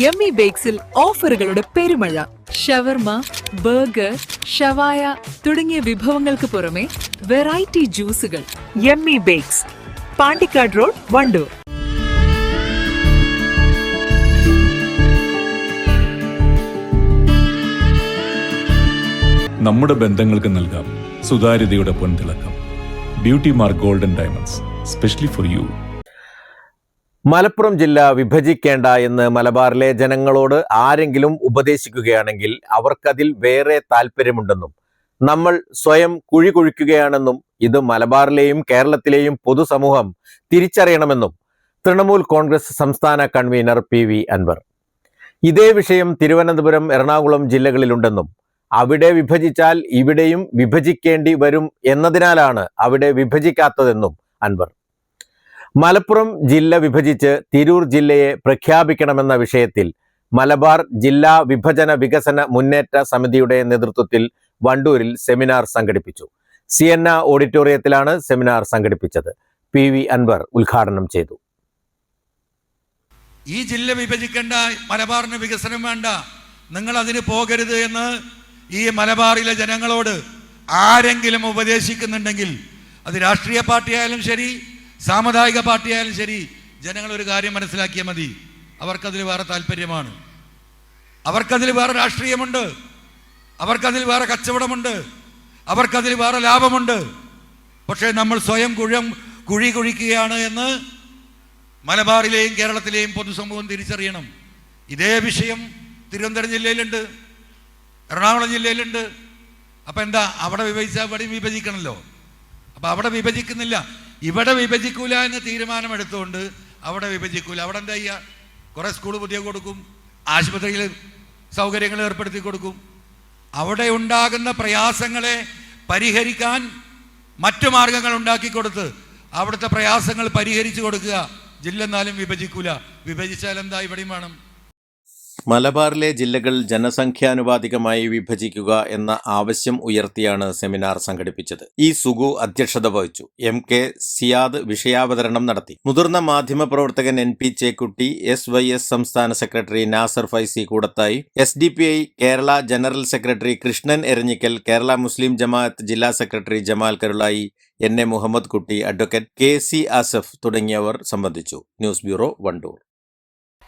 Yummy ബേക്സിൽ ഓഫറുകളുടെ പെരുമഴ. ഷവർമ burger ഷവായ തുടങ്ങിയ വിഭവങ്ങൾക്ക് പുറമെ variety ജ്യൂസുകൾ. Yummy bakes Pandikkad road Wandoor. നമ്മുടെ ബന്ധങ്ങൾക്ക് നൽകാം സുതാര്യതയുടെ പൊൻതിളക്കം. Beauty mark golden diamonds specially for you Malappuram ജില്ല വിഭജിക്കേണ്ട എന്ന് മലബാറിലെ ജനങ്ങളോട് ആരെങ്കിലും ഉപദേശിക്കുകയാണെങ്കിൽ അവർക്കതിൽ വേറെ താല്പര്യമുണ്ടെന്നും നമ്മൾ സ്വയം കുഴി കുഴിക്കുകയാണെന്നും ഇത് മലബാറിലെയും കേരളത്തിലെയും പൊതുസമൂഹം തിരിച്ചറിയണമെന്നും തൃണമൂൽ കോൺഗ്രസ് സംസ്ഥാന കൺവീനർ പി വി അൻവർ. ഇതേ വിഷയം തിരുവനന്തപുരം എറണാകുളം ജില്ലകളിലുണ്ടെന്നും അവിടെ വിഭജിച്ചാൽ ഇവിടെയും വിഭജിക്കേണ്ടി വരും എന്നതിനാലാണ് അവിടെ വിഭജിക്കാത്തതെന്നും അൻവർ. മലപ്പുറം ജില്ല വിഭജിച്ച് തിരൂർ ജില്ലയെ പ്രഖ്യാപിക്കണമെന്ന വിഷയത്തിൽ മലബാർ ജില്ലാ വിഭജന വികസന മുന്നേറ്റ സമിതിയുടെ നേതൃത്വത്തിൽ വണ്ടൂരിൽ സെമിനാർ സംഘടിപ്പിച്ചു. സിയന്ന ഓഡിറ്റോറിയത്തിലാണ് സെമിനാർ സംഘടിപ്പിച്ചത്. പി വി അൻവർ ഉദ്ഘാടനം ചെയ്തു. ഈ ജില്ല വിഭജിക്കേണ്ട മലബാറിന് വികസനം വേണ്ട നിങ്ങൾ അതിന് പോകരുത് എന്ന് ഈ മലബാറിലെ ജനങ്ങളോട് ആരെങ്കിലും ഉപദേശിക്കുന്നുണ്ടെങ്കിൽ അത് രാഷ്ട്രീയ പാർട്ടിയായാലും ശരി സാമുദായിക പാർട്ടിയായാലും ശരി ജനങ്ങൾ ഒരു കാര്യം മനസ്സിലാക്കിയാൽ മതി. അവർക്കതിൽ വേറെ താല്പര്യമാണ്. അവർക്കതിൽ വേറെ രാഷ്ട്രീയമുണ്ട്. അവർക്കതിൽ വേറെ കച്ചവടമുണ്ട്. അവർക്കതിൽ വേറെ ലാഭമുണ്ട്. പക്ഷേ നമ്മൾ സ്വയം കുഴം കുഴി കുഴിക്കുകയാണ് എന്ന് മലബാറിലെയും കേരളത്തിലെയും പൊതുസമൂഹം തിരിച്ചറിയണം. ഇതേ വിഷയം തിരുവനന്തപുരം ജില്ലയിലുണ്ട്. എറണാകുളം ജില്ലയിലുണ്ട്. അപ്പം എന്താ അവിടെ വിഭജിച്ചാൽ അവിടെയും വിഭജിക്കണമല്ലോ അപ്പം അവിടെ വിഭജിക്കുന്നില്ല. ഇവിടെ വിഭജിക്കൂല എന്ന് തീരുമാനമെടുത്തുകൊണ്ട് അവിടെ വിഭജിക്കൂല. അവിടെ എന്താ ചെയ്യുക കുറേ സ്കൂൾ പുതിയ കൊടുക്കും ആശുപത്രിയിൽ സൗകര്യങ്ങൾ ഏർപ്പെടുത്തി കൊടുക്കും. അവിടെ ഉണ്ടാകുന്ന പ്രയാസങ്ങളെ പരിഹരിക്കാൻ മറ്റു മാർഗങ്ങൾ ഉണ്ടാക്കി കൊടുത്ത് അവിടുത്തെ പ്രയാസങ്ങൾ പരിഹരിച്ചു കൊടുക്കുക. ജില്ല എന്നാലും വിഭജിക്കൂല. വിഭജിച്ചാൽ എന്താ ഇവിടെയും വേണം? മലബാറിലെ ജില്ലകൾ ജനസംഖ്യാനുപാതികമായി വിഭജിക്കുക എന്ന ആവശ്യം ഉയർത്തിയാണ് സെമിനാർ സംഘടിപ്പിച്ചത്. ഈ സുഗു അധ്യക്ഷത വഹിച്ചു. എം കെ സിയാദ് വിഷയാവതരണം നടത്തി. മുതിർന്ന മാധ്യമപ്രവർത്തകൻ N P Chekkutty S Y S സംസ്ഥാന secretary Nasar Faizy Koodathai S D P I Kerala general secretary Krishnan Eranhikkal Kerala Muslim Jamaath ജില്ലാ secretary Jamal Karulai N A Muhammad Kutty advocate K C Asaf തുടങ്ങിയവർ സംബന്ധിച്ചു. News bureau Wandoor.